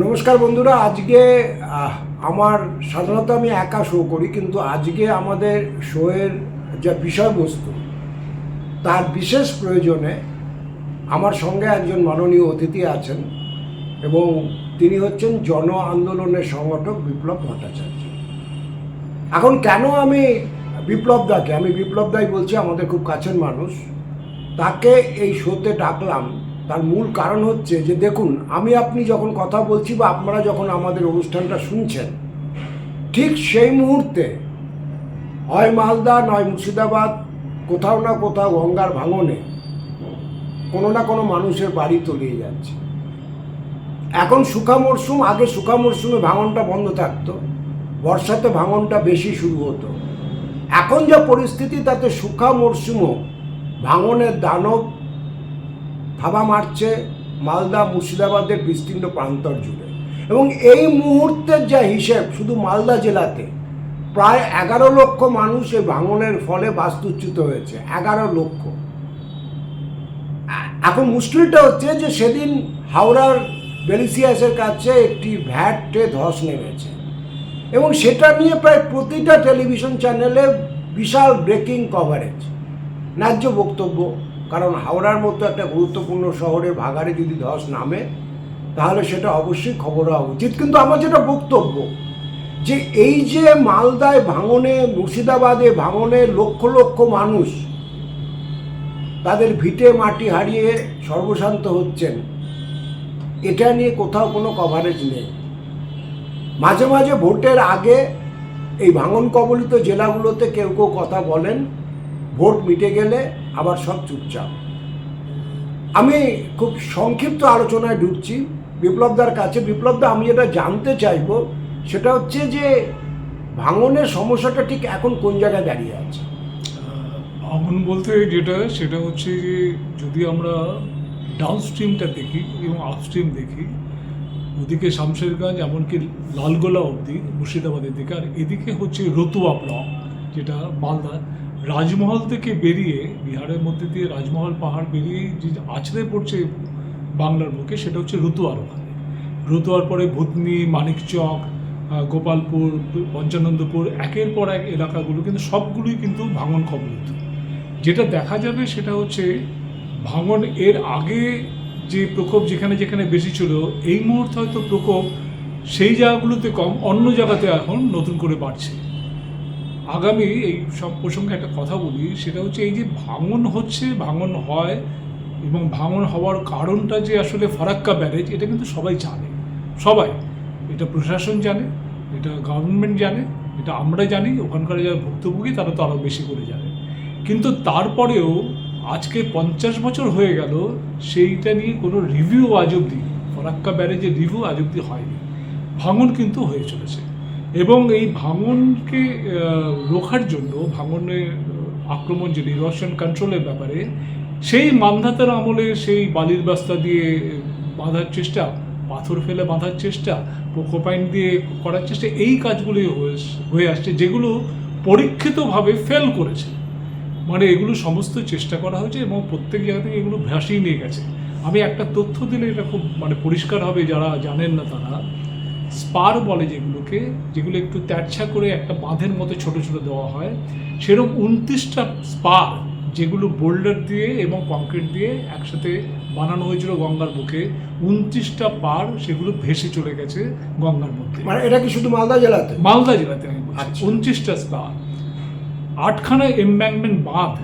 নমস্কার বন্ধুরা, আজকে আমার সাধারণত আমি একা শো করি, কিন্তু আজকে আমাদের শোয়ের যা বিষয়বস্তু, তার বিশেষ প্রয়োজনে আমার সঙ্গে একজন মাননীয় অতিথি আছেন এবং তিনি হচ্ছেন জন আন্দোলনের সংগঠক বিপ্লব ভট্টাচার্য। এখন কেন আমি বিপ্লব দাকে আমি বিপ্লব দাই বলছি, আমাদের খুব কাছের মানুষ, তাকে এই শোতে ডাকলাম তার মূল কারণ হচ্ছে যে দেখুন, আমি আপনি যখন কথা বলছি বা আপনারা যখন আমাদের অনুষ্ঠানটা শুনছেন, ঠিক সেই মুহূর্তে হয় মালদা, নয় মুর্শিদাবাদ, কোথাও না কোথাও গঙ্গার ভাঙনে কোনো না কোনো মানুষের বাড়ি তলিয়ে যাচ্ছে। এখন শুকা মরশুম, আগে শুকা মরশুমে ভাঙনটা বন্ধ থাকতো, বর্ষাতে ভাঙনটা বেশি শুরু হতো। এখন যা পরিস্থিতি, তাতে শুকা মরশুমও ভাঙনের দানব থাবা মারছে মালদা মুর্শিদাবাদের বিস্তীর্ণ প্রান্তর জুড়ে। এবং এই মুহূর্তের যা হিসেব শুধু মালদা জেলাতে, প্রায় এগারো লক্ষ মানুষ এই ভাঙনের ফলে বাস্তুচ্যুত হয়েছে, এগারো লক্ষ। এখন মুশকিলটা হচ্ছে যে সেদিন হাওড়ার বেলিসিয়াসের কাছে একটি ভ্যাটে ধস নেমেছে। এবং সেটা নিয়ে প্রায় প্রতিটা টেলিভিশন চ্যানেলে বিশাল ব্রেকিং কভারেজ। ন্যায্য বক্তব্য কারণ হাওড়ার মতো একটা গুরুত্বপূর্ণ শহরে ভাগাড়ে যদি ধস নামে, তাহলে সেটা অবশ্যই খবর হওয়া উচিত। কিন্তু আমার যেটা বক্তব্য, যে এই যে মালদায় ভাঙনে, মুর্শিদাবাদে ভাঙনে লক্ষ লক্ষ মানুষ তাদের ভিটে মাটি হারিয়ে সর্বশান্ত হচ্ছেন, এটা নিয়ে কোথাও কোনো কভারেজ নেই। মাঝে মাঝে ভোটের আগে এই ভাঙন কবলিত জেলাগুলোতে কেউ কেউ কথা বলেন, ভোট মিটে গেলে আবার সব চুপচাপ। আমি খুব সংক্ষিপ্ত আলোচনায় ঢুকছি। বিপ্লবদার কাছে, বিপ্লবদা, আমি যেটা জানতে চাইব সেটা হচ্ছে যে ভাঙনের সমস্যাটা ঠিক এখন কোন জায়গায় দাঁড়িয়ে আছে? আগুন বলতে যেটা, সেটা হচ্ছে যে যদি আমরা ডাউন স্ট্রিমটা দেখি এবং আপস্ট্রিম দেখি, ওদিকে শামশেরগঞ্জ, এমনকি লালগোলা অবধি, মুর্শিদাবাদের দিকে, আর এদিকে হচ্ছে রতুয়া ব্লক যেটা মালদা রাজমহল থেকে বেরিয়ে, বিহারের মধ্যে দিয়ে রাজমহল পাহাড় বেরিয়ে যে আছড়ে পড়ছে বাংলার বুকে, সেটা হচ্ছে রতুয়ার ওখানে। রতুয়ার পরে ভূতনি, মানিকচক গোপালপুর, পঞ্চানন্দপুর, একের পর এক এলাকাগুলো কিন্তু সবগুলোই কিন্তু ভাঙন কবলিত। যেটা দেখা যাবে সেটা হচ্ছে ভাঙন এর আগে যে প্রকোপ যেখানে যেখানে বেশি ছিল, এই মুহূর্তে হয়তো প্রকোপ সেই জায়গাগুলোতে কম, অন্য জায়গাতে এখন নতুন করে বাড়ছে। আগামী এই সব প্রসঙ্গে একটা কথা বলি, সেটা হচ্ছে এই যে ভাঙন হচ্ছে, ভাঙন হয় এবং ভাঙন হওয়ার কারণটা যে আসলে ফারাক্কা ব্যারেজ, এটা কিন্তু সবাই জানে। সবাই। এটা প্রশাসন জানে, এটা গভর্নমেন্ট জানে, এটা আমরা জানি, ওখানকার যারা ভুক্তভোগী তারা তো আরও বেশি করে জানে। কিন্তু তারপরেও আজকে পঞ্চাশ বছর হয়ে গেল, সেইটা নিয়ে কোনো রিভিউ আজ অব্দি ফরাক্কা ব্যারেজের রিভিউ আজ অব্দি হয়নি। ভাঙন কিন্তু হয়ে চলেছে। এবং এই ভাঙনকে রোখার জন্য, ভাঙনের আক্রমণ যে নির্বাসন কন্ট্রোলের ব্যাপারে, সেই মান্ধাতার আমলে সেই বালির বাস্তা দিয়ে বাঁধার চেষ্টা, পাথর ফেলে বাঁধার চেষ্টা পোকোপাইন দিয়ে করার চেষ্টা, এই কাজগুলি হয়ে- হয়ে আসছে, যেগুলো পরীক্ষিতভাবে ফেল করেছে। মানে এগুলো সমস্ত চেষ্টা করা হয়েছে এবং প্রত্যেক জায়গা থেকে এগুলো ভাসিয়ে নিয়ে গেছে। আমি একটা তথ্য দিলে এটা খুব মানে পরিষ্কার হবে, যারা জানেন না তারা। স্পার বলে যেগুলোকে যেগুলো একটু ত্যাচ্ছা করে একটা বাঁধের মতো ছোট ছোট দেওয়া হয় সেরকম উনত্রিশটা স্পার যেগুলো বোল্ডার দিয়ে এবং কংক্রিট দিয়ে একসাথে বানানো হয়েছিল গঙ্গার বুকে উনত্রিশটা পার সেগুলো ভেসে চলে গেছে গঙ্গার মধ্যে। মানে এটা কি শুধু মালদা জেলাতে? মালদা জেলাতে আমি বলছি আচ্ছা। উনত্রিশটা স্পার। আটখানা এমব্যাঙ্কমেন্ট বাঁধ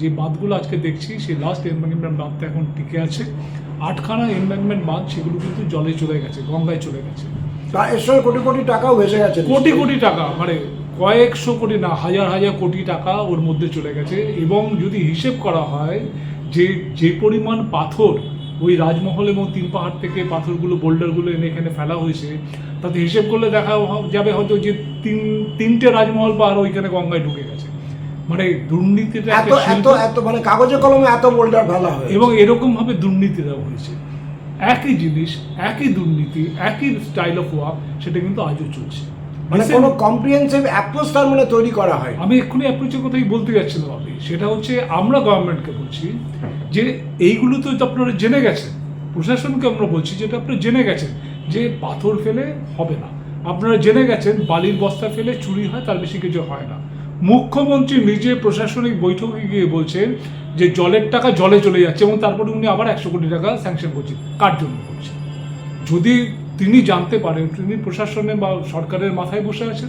যে বাঁধগুলো আজকে দেখছি সেই লাস্ট এমব্যাঙ্কমেন্ট বাঁধটা এখন টিকে আছে। আটখানা এমব্যাঙ্কমেন্ট বাঁধ সেগুলো কিন্তু জলে চলে গেছে গঙ্গায় চলে গেছে। তা এর সঙ্গে কোটি কোটি টাকাও ভেসে গেছে। কোটি কোটি টাকা মানে কয়েকশো কোটি না হাজার হাজার কোটি টাকা ওর মধ্যে চলে গেছে। এবং যদি হিসেব করা হয় যে যে পরিমাণ পাথর ওই রাজমহল এবং তিন পাহাড় থেকে পাথরগুলো বোল্ডারগুলো এনে এখানে ফেলা হয়েছে তাতে হিসেব করলে দেখা যাবে হয়তো যে তিন তিনটে রাজমহল পাহাড় ওইখানে গঙ্গায় ঢুকে গেছে। মানে দুর্নীতিটা এত এত এত মানে কাগজে কলমে এত বোল্ডার ফেলা হয় এবং এরকমভাবে দুর্নীতিটা হয়েছে। একই জিনিস একই দুর্নীতি একই স্টাইল অফ ওয়ার্ক সেটা কিন্তু আজও চলছে। মানে কোনো কম্প্রিহেন্সিভ অ্যাপ্রোচ তার মানে তৈরি করা হয়। আমি এক্ষুনি অ্যাপ্রোচের কথাই বলতে যাচ্ছিলাম আপনি সেটা হচ্ছে আমরা গভর্নমেন্টকে বলছি যে এইগুলো তো আপনারা জেনে গেছেন। প্রশাসনকে আমরা বলছি যেটা আপনারা জেনে গেছেন যে পাথর ফেলে হবে না। আপনারা জেনে গেছেন বালির বস্তা ফেলে চুরি হয় তার বেশি কিছু হয় না। মুখ্যমন্ত্রী নিজে প্রশাসনিক বৈঠকে গিয়ে বলছেন যে জলের টাকা জলে চলে যাচ্ছে এবং তারপরে উনি আবার একশো কোটি টাকা স্যাংশন করছেন। কার জন্য করছেন? যদি তিনি জানতে পারেন, তিনি প্রশাসনে বা সরকারের মাথায় বসে আছেন,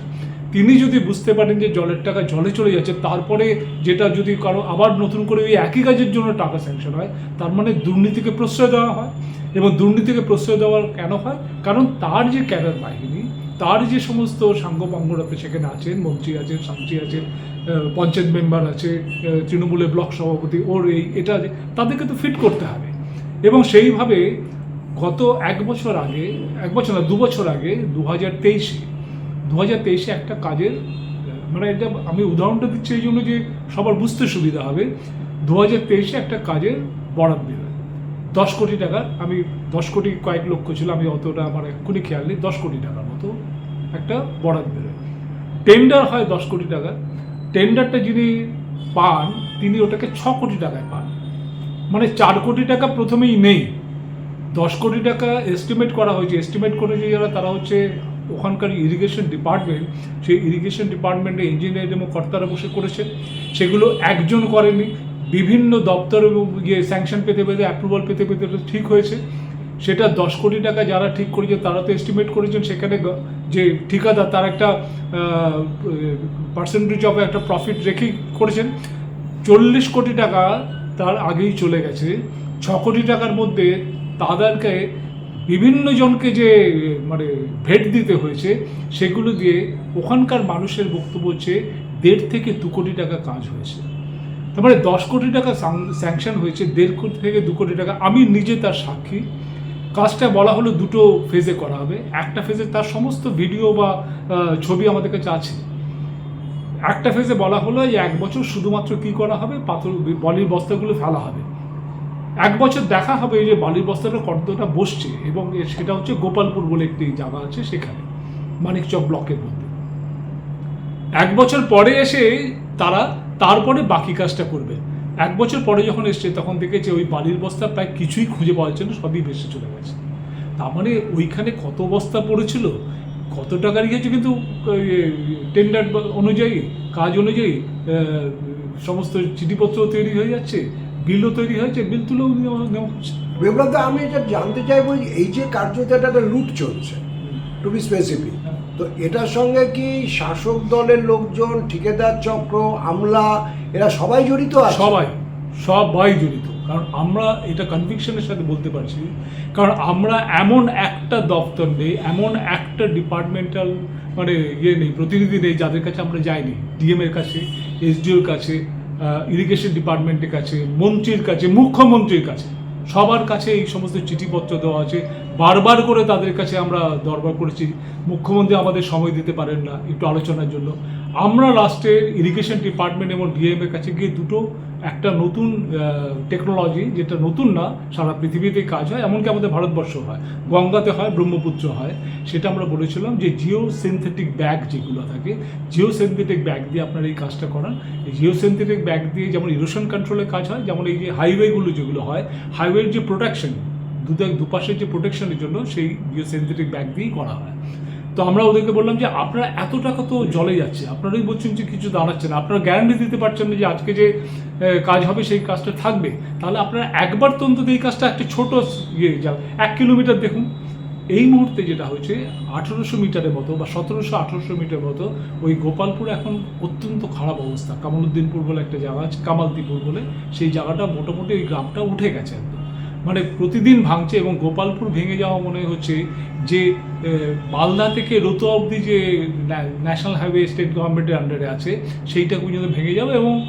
তিনি যদি বুঝতে পারেন যে জলের টাকা জলে চলে যাচ্ছে, তারপরে যেটা যদি কারও আবার নতুন করে ওই একই কাজের জন্য টাকা স্যাংশন হয়, তার মানে দুর্নীতিকে প্রশ্রয় দেওয়া হয়। এবং দুর্নীতিকে প্রশ্রয় দেওয়ার কেন হয়? কারণ তার যে ক্যাডার বাহিনী তার যে সমস্ত সাঙ্গপাঙ্গরাতে সেখানে আছেন, মন্ত্রী আছেন সামচি আছেন পঞ্চায়েত মেম্বার আছে তৃণমূলের ব্লক সভাপতি, ওর এই, এটা তাদেরকে তো ফিট করতে হবে। এবং সেইভাবে গত এক বছর আগে, এক বছর না, দু বছর আগে দু হাজার তেইশে দু হাজার তেইশে একটা কাজের মানে এটা আমি উদাহরণটা দিচ্ছি এই জন্য যে সবার বুঝতে সুবিধা হবে দু হাজার তেইশে একটা কাজের বরাদ বেরোয়। দশ কোটি টাকার আমি দশ কোটি কয়েক লক্ষ ছিল, আমি অতটা আমার এক্ষুনি খেয়াল নেই, দশ কোটি টাকার মতো একটা বরাদ বেরোয়। টেন্ডার হয় দশ কোটি টাকা। টেন্ডারটা যিনি পান, তিনি ওটাকে ছ কোটি টাকায় পান। মানে চার কোটি টাকা প্রথমেই নেই। দশ কোটি টাকা এস্টিমেট করা হয়েছে। এস্টিমেট করেছে যারা, তারা হচ্ছে ওখানকার ইরিগেশন ডিপার্টমেন্ট সেই ইরিগেশন ডিপার্টমেন্টে ইঞ্জিনিয়ার এবং কর্তারা বসে করেছে সেগুলো একজন করেনি। বিভিন্ন দপ্তর এবং ইয়ে স্যাংশন পেতে পেতে অ্যাপ্রুভাল পেতে পেতে ঠিক হয়েছে। সেটা দশ কোটি টাকা যারা ঠিক করেছে, তারা তো এস্টিমেট করেছেন সেখানে যে ঠিকাদার তার একটা পার্সেন্টেজ অফ একটা প্রফিট রেখেই করেছেন। চল্লিশ কোটি টাকা তার আগেই চলে গেছে। ছ কোটি টাকার মধ্যে তাদেরকে বিভিন্ন জনকে যে মানে ভেট দিতে হয়েছে, সেগুলো দিয়ে ওখানকার মানুষের বক্তব্য হচ্ছে, দেড় থেকে দু কোটি টাকা কাজ হয়েছে। তার মানে দশ কোটি টাকা স্যাংশন হয়েছে, দেড় কোটি থেকে দু কোটি টাকা। আমি নিজে তার সাক্ষী। কাজটা বলা হলো দুটো ফেজে করা হবে। একটা ফেজে তার সমস্ত ভিডিও বা ছবি আমাদের কাছে আছে। একটা ফেজে বলা হলো যে এক বছর শুধুমাত্র কি করা হবে? পাথর, বালির বস্তাগুলো ফেলা হবে। এক বছর দেখা হবে যে বালির বস্তাটা কতটা বসছে এবং সেটা হচ্ছে গোপালপুর বলে একটি জায়গা আছে সেখানে, মানিকচক ব্লকের মধ্যে। এক বছর পরে এসে তারা তারপরে বাকি কাজটা করবে। এক বছর পরে যখন এসছে তখন দেখেছে ওই বালির বস্তা প্রায় কিছুই খুঁজে পাওয়া যাচ্ছে না সবই ভেসে চলে গেছে। তার মানে ওইখানে কত বস্তা পড়েছিল কত টাকা রেখেছে কিন্তু টেন্ডার অনুযায়ী কাজ অনুযায়ী সমস্ত চিঠিপত্র তৈরি হয়ে যাচ্ছে বিলও তৈরি হয়েছে বিল তুলেও নেওয়া হচ্ছে। বিপ্লব আমি এটা জানতে চাইব এই যে কার্যত একটা লুট চলছে টু বি স্পেসিফিক তো এটার সঙ্গে কি শাসক দলের লোকজন, ঠিকাদার চক্র, আমলা, এরা সবাই জড়িত আছে? সবাই সবাই জড়িত। কারণ আমরা এটা কনভিকশনের সাথে বলতে পারছি। কারণ আমরা এমন একটা দপ্তর নেই, এমন একটা ডিপার্টমেন্টাল মানে ইয়ে নেই, প্রতিনিধি নেই যাদের কাছে আমরা যাইনি। ডিএম এর কাছে এসডিওর কাছে ইরিগেশন ডিপার্টমেন্টের কাছে, মন্ত্রীর কাছে, মুখ্যমন্ত্রীর কাছে। সবার কাছে এই সমস্ত চিঠিপত্র দেওয়া আছে। বারবার করে তাদের কাছে আমরা দরবার করেছি। মুখ্যমন্ত্রী আমাদের সময় দিতে পারেন না একটু আলোচনার জন্য। আমরা লাস্টে ইরিগেশন ডিপার্টমেন্ট এবং ডিএম এর কাছে গিয়ে দুটো, একটা নতুন টেকনোলজি যেটা নতুন না, সারা পৃথিবীতে কাজ হয়, এমনকি আমাদের ভারতবর্ষ হয়। গঙ্গাতে হয়, ব্রহ্মপুত্র হয়। সেটা আমরা বলেছিলাম যে জিও সিনথেটিক ব্যাগ যেগুলো থাকে জিও সিনথেটিক ব্যাগ দিয়ে আপনারা এই কাজটা করান। জিও সিনথেটিক ব্যাগ দিয়ে যেমন ইরোশন কন্ট্রোলের কাজ হয়, যেমন এই যে হাইওয়েগুলো যেগুলো হয় হাইওয়ের যে প্রোটেকশন দুদিক দুপাশের যে প্রোটেকশনের জন্য সেই জিও সিনথেটিক ব্যাগ দিয়েই করা হয়। তো আমরা ওদেরকে বললাম যে, আপনারা এত টাকা তো জলে যাচ্ছে। আপনারাই বলছেন যে কিছু দাঁড়াচ্ছে না। আপনারা গ্যারান্টি দিতে পারছেন না যে আজকে যে কাজ হবে সেই কাজটা থাকবে। তাহলে আপনারা একবার তো অন্তত এই কাজটা একটা ছোট ইয়ে যা, এক কিলোমিটার দেখুন। এই মুহূর্তে যেটা হয়েছে, আঠেরোশো মিটারের মতো বা সতেরোশো, আঠেরোশো মিটার মতো ওই গোপালপুর এখন অত্যন্ত খারাপ অবস্থা। কামালউদ্দিনপুর বলে একটা জায়গা আছে, কামালদিপুর বলে। সেই জায়গাটা মোটামুটি ওই গ্রামটা উঠে গেছে একদম। মানে প্রতিদিন ভাঙছে এবং গোপালপুর ভেঙে যাওয়া মনে হচ্ছে যে মালদা থেকে রতুয়া অবধি যে ন্যা- ন্যাশনাল হাইওয়ে স্টেট গভর্নমেন্টের আন্ডারে আছে, সেইটা পর্যন্ত ভেঙে যাবে এবং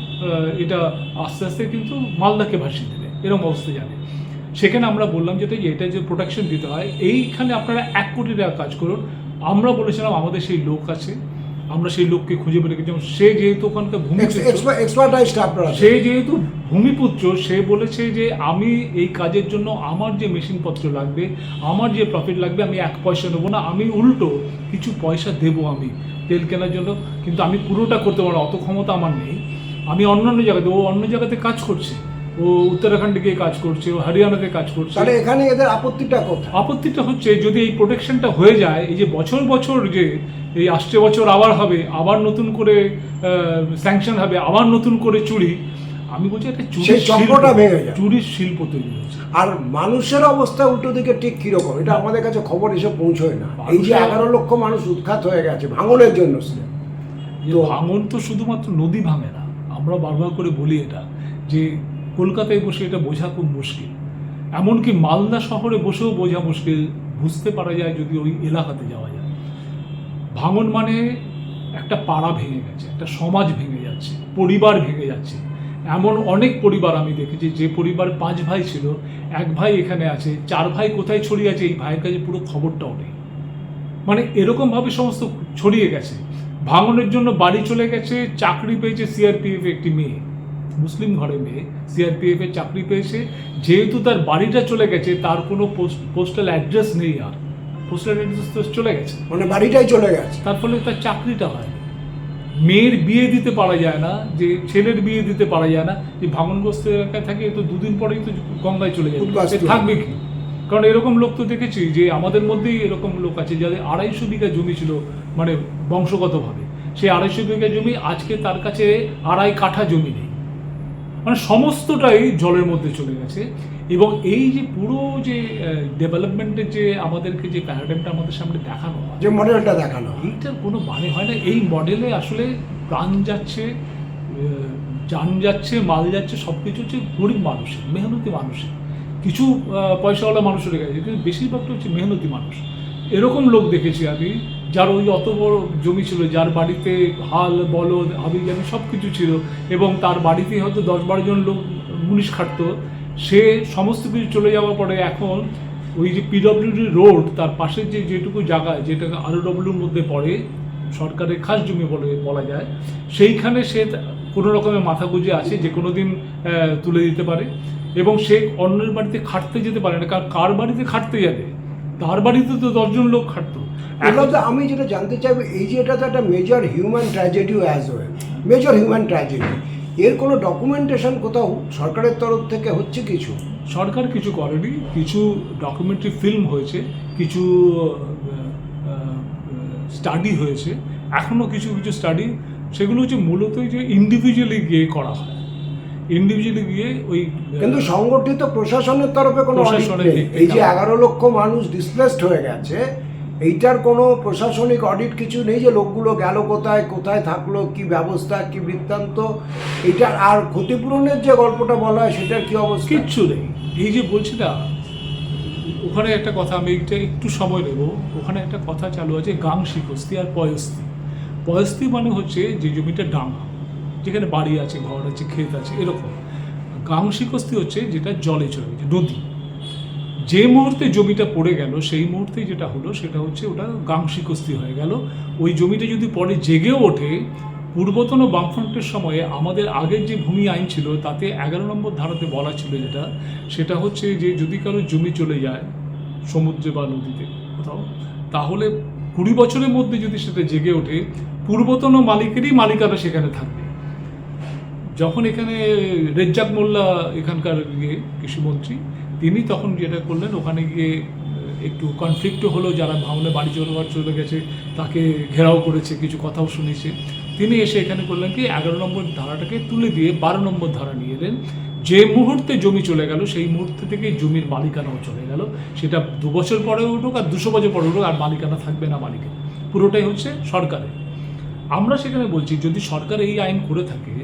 এটা আস্তে আস্তে কিন্তু মালদাকে ভাসিয়ে দেবে এরকম অবস্থা যাবে। সেখানে আমরা বললাম যেটা যে, এটা যে প্রোটেকশন দিতে হয়, এইখানে আপনারা এক কোটি টাকা কাজ করুন। আমরা বলেছিলাম, আমাদের সেই লোক আছে। আমরা সেই লোককে খুঁজে বের রেখেছিলাম সে যেহেতু ওখানকার ভূমি সে যেহেতু ভূমিপুত্র সে বলেছে যে আমি এই কাজের জন্য আমার যে মেশিনপত্র লাগবে আমার যে প্রফিট লাগবে আমি এক পয়সা নেব না আমি উল্টো কিছু পয়সা দেবো আমি তেল কেনার জন্য। কিন্তু আমি পুরোটা করতে পারব অত ক্ষমতা আমার নেই। আমি অন্য অন্য জায়গাতে ও অন্য জায়গাতে কাজ করছে। ও উত্তরাখণ্ডে গিয়ে কাজ করছে ও হরিয়ানাতে কাজ করছে। তাহলে এখানে এদের আপত্তিটা কোথায়? আপত্তিটা হচ্ছে যদি এই প্রোটেকশনটা হয়ে যায় এই যে বছর বছর যে এই আসছে বছর আবার হবে আবার নতুন করে স্যাংশন হবে আবার নতুন করে চুরি আমি বলছি একটা চুরির চক্রটা ভেঙে যায়। চুরির শিল্প তৈরি হয়েছে আর মানুষের অবস্থা উল্টো দিকে ঠিক কীরকম এটা আমাদের কাছে খবর এসে পৌঁছয় না। এই যে এগারো লক্ষ মানুষ উৎখাত হয়ে গেছে ভাঙনের জন্য ভাঙন তো শুধুমাত্র নদী ভাঙে না আমরা বারবার করে বলি এটা যে কলকাতায় বসে এটা বোঝা খুব মুশকিল। এমনকি মালদা শহরে বসেও বোঝা মুশকিল, বুঝতে পারা যায় যদি ওই এলাকাতে যাওয়া যায়। ভাঙন মানে একটা পাড়া ভেঙে গেছে, একটা সমাজ ভেঙে যাচ্ছে, পরিবার ভেঙে যাচ্ছে। এমন অনেক পরিবার আমি দেখেছি, যে পরিবার পাঁচ ভাই ছিল, এক ভাই এখানে আছে, চার ভাই কোথায় ছড়িয়ে আছে, এই ভাইয়ের কাছে পুরো খবরটাও নেই। মানে এরকমভাবে সমস্ত ছড়িয়ে গেছে। ভাঙনের জন্য বাড়ি চলে গেছে, চাকরি পেয়েছে সিআরপিএফ একটি মেয়ে। মুসলিম ঘরে মেয়ে সিআরপিএফ এর চাকরি পেয়েছে যেহেতু তার বাড়িটা চলে গেছে তার কোনো পোস্টাল অ্যাড্রেস নেই আর। পোস্টাল অ্যাড্রেস তো চলে গেছে। মানে বাড়িটাই চলে গেছে। তার ফলে তার চাকরিটা হয়। মেয়ের বিয়ে দিতে পারা যায় না যে ছেলের বিয়ে দিতে পারা যায় না যে ভাঙনগ্রস্ত এলাকায় থাকে তো দুদিন পরেই তো গঙ্গায় চলে যাবে। থাকবে কি? কারণ এরকম লোক তো দেখেছি যে আমাদের মধ্যেই এরকম লোক আছে যাদের আড়াইশো বিঘা জমি ছিল মানে বংশগতভাবে। সেই আড়াইশো বিঘা জমি আজকে তার কাছে আড়াই কাঠা জমি নেই। মানে সমস্তটাই জলের মধ্যে চলে গেছে। এবং এই যে পুরো যে ডেভেলপমেন্টের যে আমাদেরকে যে প্যারাডাইমটা আমাদের সামনে দেখানো হয় যে মডেলটা দেখানো। এইটার কোনো মানে হয় না। এই মডেলে আসলে প্রাণ যাচ্ছে যান যাচ্ছে মাল যাচ্ছে সব কিছু হচ্ছে গরিব মানুষের মেহনতি মানুষের। কিছু পয়সাওয়ালা মানুষের গেছে কিন্তু বেশিরভাগটা হচ্ছে মেহনতি মানুষ। এরকম লোক দেখেছি আমি। যার ওই অত বড় জমি ছিল, যার বাড়িতে হাল, বলদ হাবি জাবি সব কিছু ছিল এবং তার বাড়িতেই হয়তো দশ বারো জন লোক মুনিশ খাটতো, সে সমস্ত কিছু চলে যাওয়ার পরে এখন ওই যে পিডব্লিউডি রোড তার পাশের যে যেটুকু জায়গা, যেটা আরওডব্লিউর মধ্যে পড়ে, সরকারের খাস জমি বলে বলা যায়, সেইখানে সে কোনো রকমের মাথা গুঁজে আছে, যে কোনো দিন তুলে দিতে পারে এবং সে অন্যের বাড়িতে খাটতে যেতে পারে না কারণ কার বাড়িতে খাটতে যাবে? তার বাড়িতে তো দশজন লোক খাটতো। তো আমি যেটা জানতে চাইব এই যে এটা তো একটা major human ট্র্যাজেডিও as well major human tragedy এর কোনো ডকুমেন্টেশন কোথাও সরকারের তরফ থেকে হচ্ছে কিছু? সরকার কিছু করেনি কিছু ডকুমেন্টারি ফিল্ম হয়েছে কিছু স্টাডি হয়েছে এখনও কিছু কিছু স্টাডি সেগুলো হচ্ছে মূলত যে ইন্ডিভিজুয়ালি গিয়ে করা হয়। ইন্ডিভিজুয়ালি গিয়ে ওই কিন্তু সংগঠিত প্রশাসনের তরফে কোনো এই যে এগারো লক্ষ মানুষ ডিসপ্লেসড হয়ে গেছে এইটার কোনো প্রশাসনিক অডিট কিছু নেই যে লোকগুলো গেল কোথায় কোথায় থাকল কি ব্যবস্থা কি বৃত্তান্ত? এইটার আর ক্ষতিপূরণের যে গল্পটা বলা হয় সেটার কি অবস্থা? কিচ্ছু নেই। এই যে বলছি না ওখানে একটা কথা আমি এটা একটু সময় নেব। ওখানে একটা কথা চালু আছে গাং শিকস্তি আর পয়স্তি। পয়স্তি মানে হচ্ছে যে জমিটা ডাঙা। যেখানে বাড়ি আছে, ঘর আছে, ক্ষেত আছে, এরকম। গাং শিকস্তি হচ্ছে যেটা জলে চলে গেছে, নদী। যে মুহূর্তে জমিটা পড়ে গেল, সেই মুহূর্তে যেটা হলো, সেটা হচ্ছে ওটা গাংশিকস্তি হয়ে গেল। ওই জমিটা যদি পরে জেগেও ওঠে, পূর্বতন বামফ্রন্টের সময়ে আমাদের আগের যে ভূমি আইন ছিল, তাতে এগারো নম্বর ধারাতে বলা ছিল যেটা, সেটা হচ্ছে যে যদি কারও জমি চলে যায় সমুদ্রে বা নদীতে কোথাও, তাহলে কুড়ি বছরের মধ্যে যদি সেটা জেগে ওঠে, পূর্বতন মালিকেরই মালিকানা সেখানে থাকবে। যখন এখানে রেজ্জাক মোল্লা এখানকার ইয়ে কৃষিমন্ত্রী, তিনি তখন যেটা করলেন, ওখানে গিয়ে একটু কনফ্লিক্টও হলো, যারা ভাঙনে বাড়ি চলে চলে গেছে, তাকে ঘেরাও করেছে, কিছু কথাও শুনেছে। তিনি এসে এখানে করলেন কি, এগারো নম্বর ধারাটাকে তুলে দিয়ে বারো নম্বর ধারা নিয়ে এলেন। যে মুহূর্তে জমি চলে গেল, সেই মুহূর্তে থেকে জমির মালিকানাও চলে গেল। সেটা দু বছর পরে উঠুক আর দুশো বছর পরে উঠুক, আর মালিকানা থাকবে না মালিকের। পুরোটাই হচ্ছে সরকারের। আমরা সেখানে বলছি, যদি সরকার এই আইন করে থাকে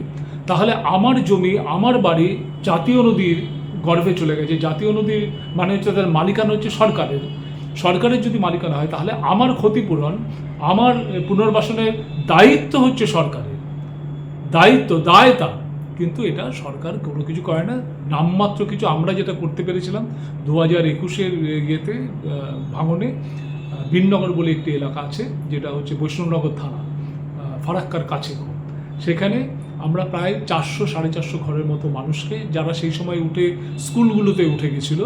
তাহলে আমার জমি আমার বাড়ি জাতীয় নদীর গর্ভে চলে গেছে। জাতীয় নদীর মানে হচ্ছে তার মালিকানা হচ্ছে সরকারের। সরকারের যদি মালিকানা হয় তাহলে আমার ক্ষতিপূরণ আমার পুনর্বাসনের দায়িত্ব হচ্ছে সরকারের। দায়িত্ব দায় তার। কিন্তু এটা সরকার কোনো কিছু করে না। নামমাত্র কিছু আমরা যেটা করতে পেরেছিলাম দু হাজার একুশের ইয়েতে ভাঙনে আহ, বলে একটি এলাকা আছে যেটা হচ্ছে বৈষ্ণবনগর থানা ফারাক্কার কাছে। সেখানে আমরা প্রায় চারশো সাড়ে চারশো ঘরের মতো মানুষকে যারা সেই সময় উঠে স্কুলগুলোতে উঠে গেছিল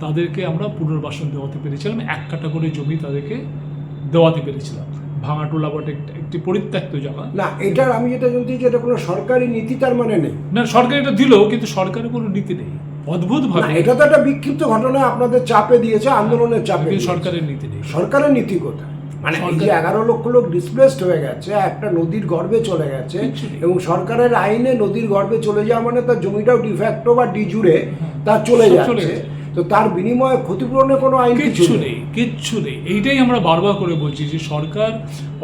তাদেরকে আমরা পুনর্বাসন দেওয়াতে পেরেছিলাম। এক কাটা করে জমি তাদেরকে দেওয়াতে পেরেছিলাম। ভাঙাটোলা বটে একটা- পরিত্যক্ত জায়গা। না এটার আমি যেটা জানতে চাই এটা কোনো সরকারি নীতি তার মানে নেই। না সরকার এটা দিল কিন্তু সরকারের কোনো নীতি নেই। অদ্ভুত ভাবে এটা তো একটা বিক্ষিপ্ত ঘটনা আপনাদের চাপে দিয়েছে আন্দোলনের চাপে সরকারের নীতি নেই। সরকারের নীতি কোথায়? মানে এই যে এগারো লক্ষ লোক ডিসপ্লেসড হয়ে গেছে একটা নদীর গর্ভে চলে গেছে এবং সরকারের আইনে নদীর গর্ভে চলে যাওয়া মানে তার জমিটাও ডিফ্যাক্টো বা ডিজুরে তার চলে যাচ্ছে। তো তার বিনিময়ে ক্ষতিপূরণের কোনো আইন কিছু কিচ্ছু নেই। কিচ্ছু নেই। এইটাই আমরা বারবার করে বলছি যে সরকার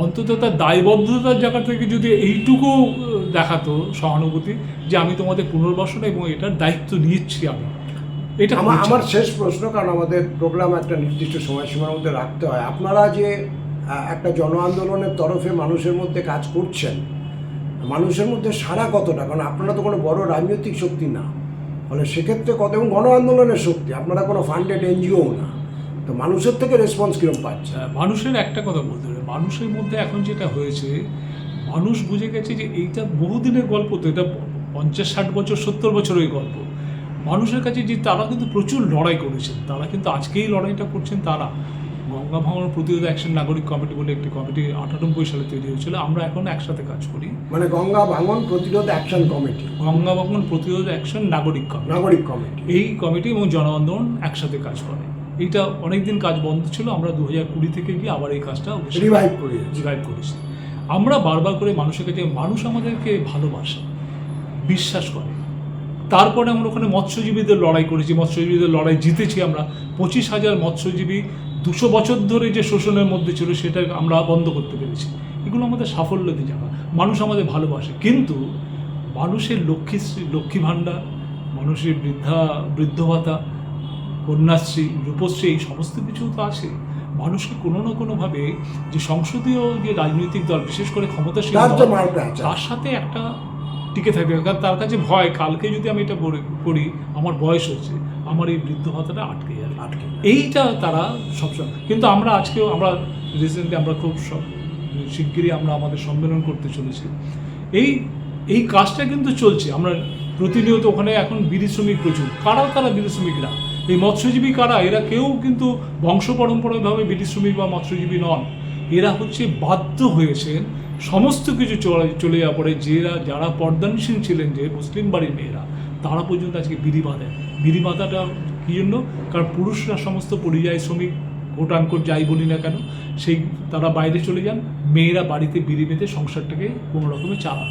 অন্তত তার দায়বদ্ধতার জায়গা থেকে যদি এইটুকু দেখাতো সহানুভূতি যে আমি তোমাদের পুনর্বাসন এবং এটার দায়িত্ব নিচ্ছি আমি। এটা আমার শেষ প্রশ্ন কারণ আমাদের প্রোগ্রাম একটা নির্দিষ্ট সময়সীমার মধ্যে রাখতে হয়। আপনারা যে একটা জন আন্দোলনের তরফে মানুষের মধ্যে কাজ করছেন। মানুষের মধ্যে সারা কতটা? কারণ আপনারা তো কোনো বড় রাজনৈতিক শক্তি না। ফলে সেক্ষেত্রে কত এবং গণ আন্দোলনের শক্তি। আপনারা কোনো ফান্ডেড এনজিও না। তো মানুষের থেকে রেসপন্স কিরম পাচ্ছে? মানুষের একটা কথা বলতে হবে। মানুষের মধ্যে এখন যেটা হয়েছে, মানুষ বুঝে গেছে যে এইটা বহুদিনের গল্প তো। এটা পঞ্চাশ, ষাট বছর, সত্তর বছরের গল্প। মানুষের কাছে যে তারা কিন্তু প্রচুর লড়াই করেছেন। তারা কিন্তু আজকেই লড়াইটা করছেন তারা গঙ্গা ভাঙন প্রতিরোধ অ্যাকশন নাগরিক কমিটি বলে একটি কমিটি আটানব্বই সালে তৈরি হয়েছিল। আমরা এখন একসাথে কাজ করি। মানে গঙ্গা ভাঙন প্রতিরোধ অ্যাকশন কমিটি গঙ্গা ভাঙন প্রতিরোধ অ্যাকশন নাগরিক কমিটি নাগরিক কমিটি এই কমিটি এবং জন আন্দোলন একসাথে কাজ করে। এইটা অনেকদিন কাজ বন্ধ ছিল আমরা দু হাজার কুড়ি থেকে গিয়ে আবার এই কাজটা রিভাইভ করিয়েছে। রিভাইভ করেছি। আমরা বারবার করে মানুষের কাছে মানুষ আমাদেরকে ভালোবাসে বিশ্বাস করে। তারপরে আমরা ওখানে মৎস্যজীবীদের লড়াই করেছি মৎস্যজীবীদের লড়াই জিতেছি আমরা। পঁচিশ হাজার মৎস্যজীবী দুশো বছর ধরে যে শোষণের মধ্যে ছিল সেটা আমরা বন্ধ করতে পেরেছি। এগুলো আমাদের সাফল্য দিয়ে জায়গা মানুষ আমাদের ভালোবাসে। কিন্তু মানুষের লক্ষ্মীশ্রী লক্ষ্মী ভাণ্ডার মানুষের বৃদ্ধা বৃদ্ধ ভাতা কন্যাশ্রী রূপশ্রী এই সমস্ত কিছু তো আছে। মানুষকে কোনো না কোনোভাবে যে সংসদীয় যে রাজনৈতিক দল বিশেষ করে ক্ষমতাসীন তার সাথে একটা টিকে থাকবে। কারণ তার কাছে ভয় কালকে যদি আমি এটা করি আমার বয়স হচ্ছে আমার এই বৃদ্ধ ভাতাটা আটকে আটকে এইটা তারা সবসময়। কিন্তু আমরা আজকেও, আমরা রিসেন্টলি আমরা খুব শিগগিরই আমরা আমাদের সম্মেলন করতে চলেছি। এই এই কাজটা কিন্তু চলছে। আমরা প্রতিনিয়ত ওখানে এখন বিড়ি শ্রমিক প্রচুর। কারা কারা বিড়ি শ্রমিকরা? এই মৎস্যজীবী কারা? এরা কেউ কিন্তু বংশ পরম্পরাভাবে বিড়ি শ্রমিক বা মৎস্যজীবী নন। এরা হচ্ছে বাধ্য হয়েছেন সমস্ত কিছু চলে চলে যাওয়ার পরে যেরা, যারা পর্দানসীন ছিলেন যে মুসলিম বাড়ির মেয়েরা, তারা পর্যন্ত আজকে বিড়ি বাঁধেন। বিড়ি বাঁধাটা কী জন্য, কারণ পুরুষরা সমস্ত পরিযায়ী শ্রমিক আনকোট যাই বলি না কেন, সেই তারা বাইরে চলে যান, মেয়েরা বাড়িতে বিড়ি বেঁধে সংসারটাকে কোনো রকমে চালান।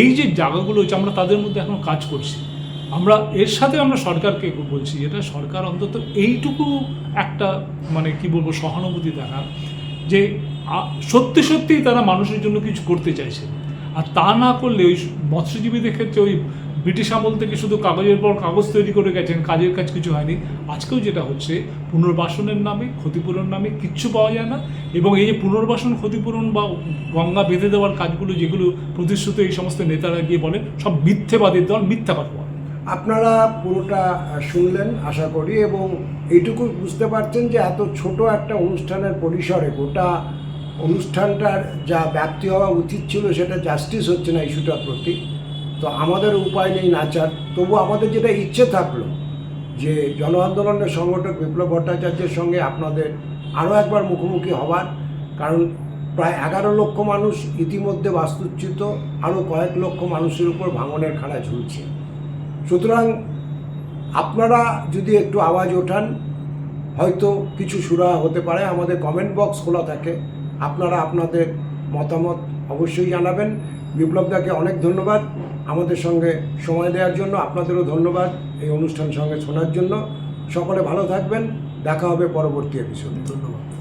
এই যে জায়গাগুলো হচ্ছে, আমরা তাদের মধ্যে এখন কাজ করছি। আমরা, এর সাথে আমরা সরকারকে বলছি এটা সরকার অন্তত এইটুকু একটা মানে কি বলব, সহানুভূতি দেখা যে সত্যি সত্যিই তারা মানুষের জন্য কিছু করতে চাইছে। আর তা না করলে ওই মৎস্যজীবীদের ক্ষেত্রে ওই ব্রিটিশ আমল থেকে শুধু কাগজের পর কাগজ তৈরি করে গেছেন, কাজের কাজ কিছু হয়নি। আজকেও যেটা হচ্ছে, পুনর্বাসনের নামে ক্ষতিপূরণ নামে কিচ্ছু পাওয়া যায় না এবং এই যে পুনর্বাসন, ক্ষতিপূরণ বা গঙ্গা বেঁধে দেওয়ার কাজগুলো যেগুলো প্রতিশ্রুত এই সমস্ত নেতারা গিয়ে বলেন, সব মিথ্যেবাদীর দল মিথ্যা কথা আপনারা পুরোটা শুনলেন, আশা করি, এবং এইটুকু বুঝতে পারছেন যে এত ছোট একটা অনুষ্ঠানের পরিসরে গোটা অনুষ্ঠানটার যা ব্যাপ্তি হওয়া উচিত ছিল সেটা জাস্টিস হচ্ছে না ইস্যুটার প্রতি। তো আমাদের উপায় নেই নাচার তবু আমাদের যেটা ইচ্ছে থাকল, যে জন আন্দোলনের সংগঠক বিপ্লব ভট্টাচার্যের সঙ্গে আপনাদের আরও একবার মুখোমুখি হবার, কারণ প্রায় এগারো লক্ষ মানুষ ইতিমধ্যে বাস্তুচ্যুত, আরও কয়েক লক্ষ মানুষের উপর ভাঙনের খাড়া ঝুলছে। সুতরাং আপনারা যদি একটু আওয়াজ ওঠান, হয়তো কিছু সুরাহা হতে পারে। আমাদের কমেন্ট বক্স খোলা থাকে। আপনারা আপনাদের মতামত অবশ্যই জানাবেন। বিপ্লবদাকে অনেক ধন্যবাদ আমাদের সঙ্গে সময় দেওয়ার জন্য। আপনাদেরও ধন্যবাদ এই অনুষ্ঠান সঙ্গে শোনার জন্য। সকলে ভালো থাকবেন। দেখা হবে পরবর্তী এপিসোডে ধন্যবাদ।